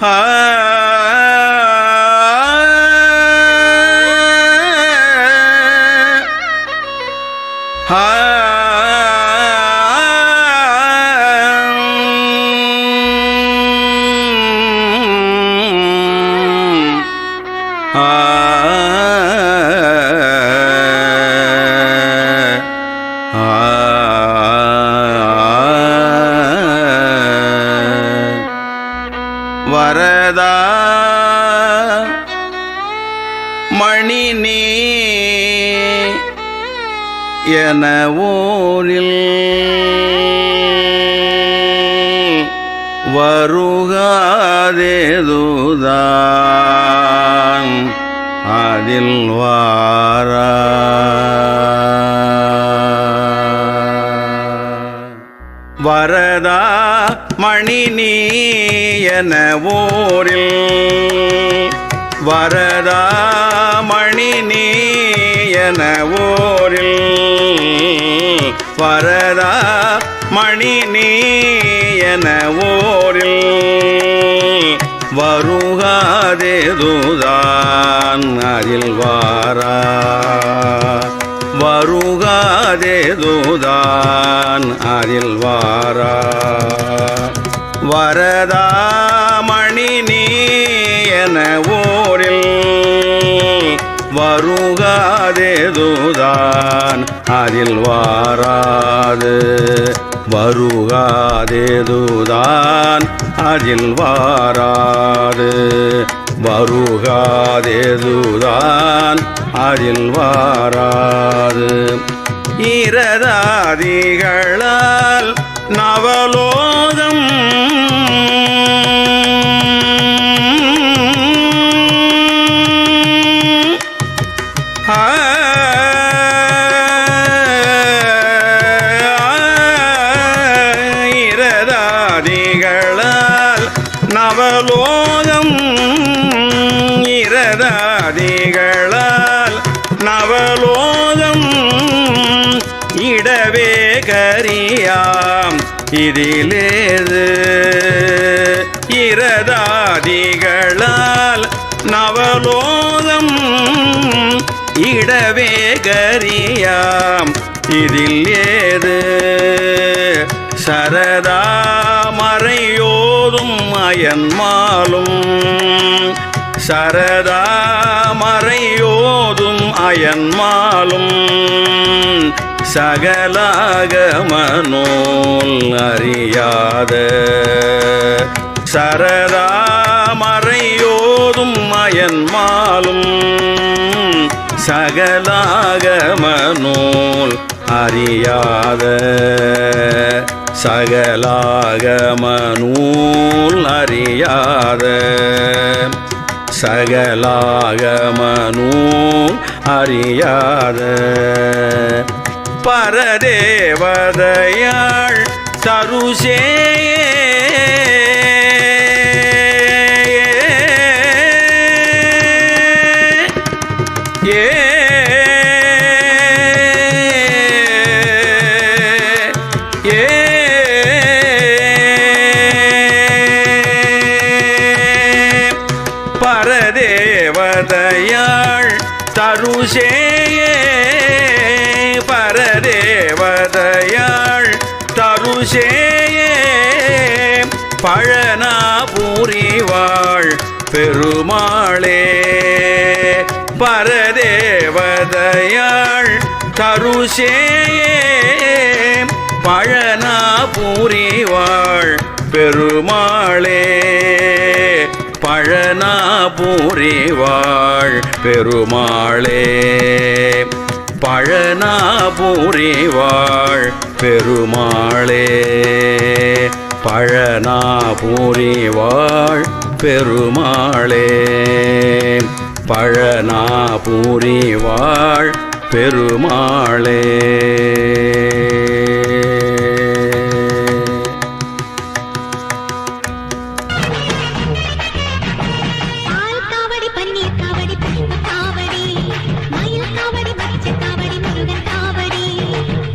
Ah! வரதா மணி நீ என ஊரில் வருகாதேதுதான் அதில் வாரா. வரதா மணி நீ ஊரில் வரதா மணி நீ ஊரில் வரதா மணி நீ ஊரில் வருகாதேதுதான் அதில் வாரா. வருகாதேதுதான் அதில் வாரா வரதாமணி நீ என ஊரில் வருகாதேதுதான் அதில் வாராது வருகாதேதுதான் அதில் வாராது வருகாதேதுதான் அதில் வாராது இரதாதிகளால் நவலோகம். இரதாதிகளால் நவலோகம். இரதாதிகளால் அறியாம். இதிலேது இரதாதிகளால் நவலோகம் இடவே கரியாம் இதில் ஏது சரதா மறையோதும் அயன்மாலும் சரதா மறையோதும் அயன்மாலும் சகலாகமனோல் அறியாத. சரதா மறையோதும் அயன்மாலும் சகலாகமனோல் அறியாத. சகலாகமனூல் அறியாத. சகலாகமனூல் அறியாத பரதேவதையாள் தருசே. ஏ. ஏ. தருசேயே பரதேவதையாள் தருசேயே பழனாபுரிவாள் பெருமாளே பரதேவதையாள் தருசேயே பழனாபுரிவாள் பெருமாளே பழனாபுரிவாள் பெருமாளே பழனாபுரிவாள் பெருமாளே பழனாபுரிவாள் பெருமாளே பழனாபுரிவாள் பெருமாளே.